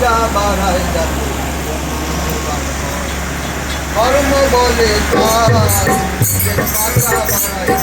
দরজা বাড়াই যাতে কর্ম বলে তারা দরজা বাড়াই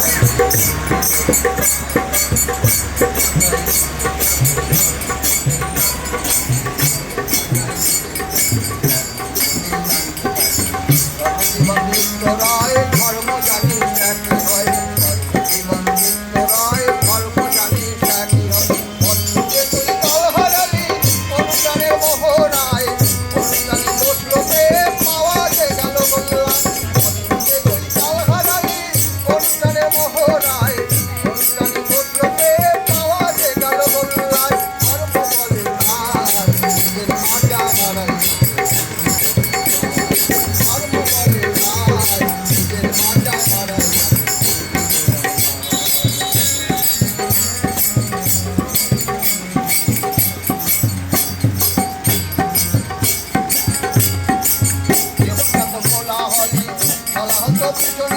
What?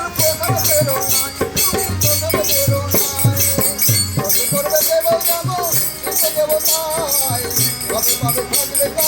Fala, Fala, Fala,